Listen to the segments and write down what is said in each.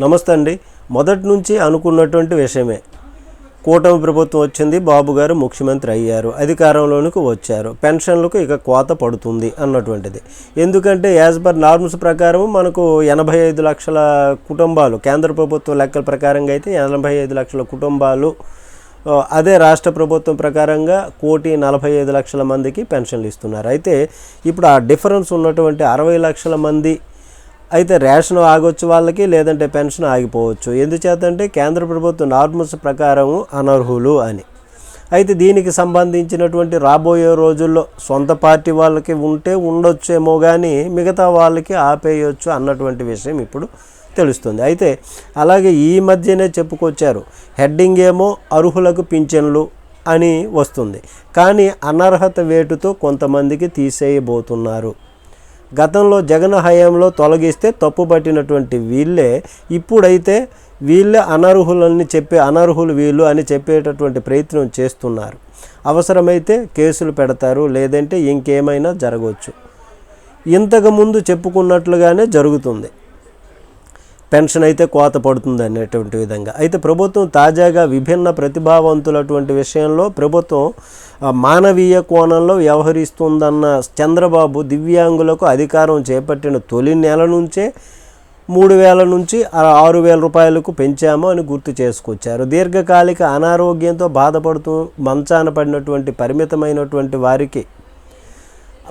నమస్తే అండి. మొదటి నుంచి అనుకున్నటువంటి విషయమే. కూటమి ప్రభుత్వం వచ్చింది బాబు గారు ముఖ్యమంత్రి అయ్యారు అధికారంలోనికి వచ్చారు పెన్షన్లకు ఇక కోత పడుతుంది అన్నటువంటిది. ఎందుకంటే యాజ్ పర్ నార్మ్స్ ప్రకారం మనకు ఎనభై ఐదు లక్షల కుటుంబాలు కేంద్ర ప్రభుత్వం లెక్కల ప్రకారంగా అయితే ఎనభై ఐదు లక్షల కుటుంబాలు అదే రాష్ట్ర ప్రభుత్వం ప్రకారంగా కోటి నలభై ఐదు లక్షల మందికి పెన్షన్లు ఇస్తున్నారు. అయితే ఇప్పుడు ఆ డిఫరెన్స్ ఉన్నటువంటి అరవై లక్షల మంది అయితే రేషన్ ఆగొచ్చు వాళ్ళకి లేదంటే పెన్షన్ ఆగిపోవచ్చు. ఎందుచేతంటే కేంద్ర ప్రభుత్వ నార్మల్స్ ప్రకారం అనర్హులు అని. అయితే దీనికి సంబంధించినటువంటి రాబోయే రోజుల్లో సొంత పార్టీ వాళ్ళకి ఉంటే ఉండొచ్చేమో కానీ మిగతా వాళ్ళకి ఆపేయొచ్చు అన్నటువంటి విషయం ఇప్పుడు తెలుస్తుంది. అయితే అలాగే ఈ మధ్యనే చెప్పుకొచ్చారు హెడ్డింగ్ ఏమో అర్హులకు పింఛన్లు అని వస్తుంది. కానీ అనర్హత వేటుతో కొంతమందికి తీసేయబోతున్నారు. గతంలో జగన్ హయాంలో తొలగిస్తే తప్పు పట్టినటువంటి వీళ్ళే ఇప్పుడైతే వీళ్ళే అనర్హులని చెప్పే అనర్హులు వీళ్ళు అని చెప్పేటటువంటి ప్రయత్నం చేస్తున్నారు. అవసరమైతే కేసులు పెడతారు లేదంటే ఇంకేమైనా జరగవచ్చు. ఇంతకుముందు చెప్పుకున్నట్లుగానే జరుగుతుంది. పెన్షన్ అయితే కోత పడుతుంది అనేటువంటి విధంగా. అయితే ప్రభుత్వం తాజాగా విభిన్న ప్రతిభావంతులటువంటి విషయంలో ప్రభుత్వం మానవీయ కోణంలో వ్యవహరిస్తుందన్న చంద్రబాబు దివ్యాంగులకు అధికారం చేపట్టిన తొలి నెల నుంచే మూడు వేల నుంచి ఆరు వేల రూపాయలకు పెంచాము అని గుర్తు చేసుకొచ్చారు. దీర్ఘకాలిక అనారోగ్యంతో బాధపడుతూ మంచాన పడినటువంటి పరిమితమైనటువంటి వారికి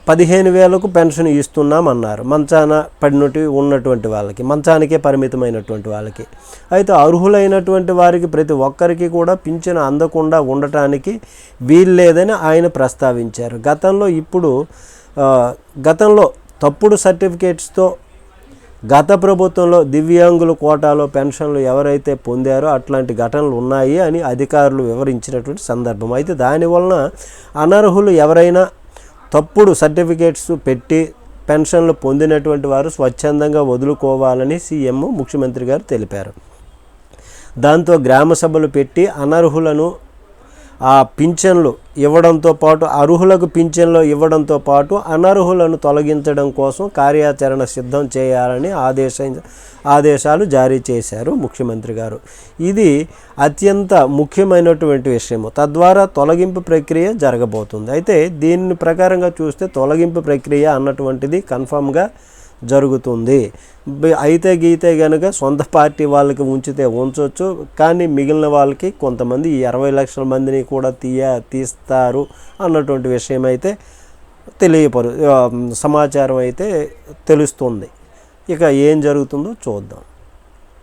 పదిహేను వేలకు పెన్షన్ ఇస్తున్నామన్నారు. మంచాన పడినట్టు ఉన్నటువంటి వాళ్ళకి మంచానికే పరిమితమైనటువంటి వాళ్ళకి. అయితే అర్హులైనటువంటి వారికి ప్రతి ఒక్కరికి కూడా పింఛను అందకుండా ఉండటానికి వీల్లేదని ఆయన ప్రస్తావించారు. గతంలో ఇప్పుడు గతంలో తప్పుడు సర్టిఫికేట్స్తో గత ప్రభుత్వంలో దివ్యాంగుల కోటాలో పెన్షన్లు ఎవరైతే పొందారో అట్లాంటి ఘటనలు ఉన్నాయి అని అధికారులు వివరించినటువంటి సందర్భం. అయితే దానివలన అనర్హులు ఎవరైనా తప్పుడు సర్టిఫికేట్స్ పెట్టి పెన్షన్లు పొందినటువంటి వారు స్వచ్ఛందంగా వదులుకోవాలని సీఎం ముఖ్యమంత్రి గారు తెలిపారు. దాంతో గ్రామ సభలు పెట్టి అనర్హులను ఆ పింఛన్లు ఇవ్వడంతో పాటు అర్హులకు పింఛన్లు ఇవ్వడంతో పాటు అనర్హులను తొలగించడం కోసం కార్యాచరణ సిద్ధం చేయాలని ఆదేశ ఆదేశాలు జారీ చేశారు ముఖ్యమంత్రి గారు. ఇది అత్యంత ముఖ్యమైనటువంటి విషయము. తద్వారా తొలగింపు ప్రక్రియ జరగబోతుంది. అయితే దీని ప్రకారంగా చూస్తే తొలగింపు ప్రక్రియ అన్నటువంటిది కన్ఫామ్గా జరుగుతుంది. అయితే గీతే కనుక సొంత పార్టీ వాళ్ళకి ఉంచితే ఉంచవచ్చు కానీ మిగిలిన వాళ్ళకి కొంతమంది ఇరవై అరవై లక్షల మందిని కూడా తీయ తీస్తారు అన్నటువంటి విషయం అయితే తెలియపరు సమాచారం అయితే తెలుస్తుంది. ఇక ఏం జరుగుతుందో చూద్దాం.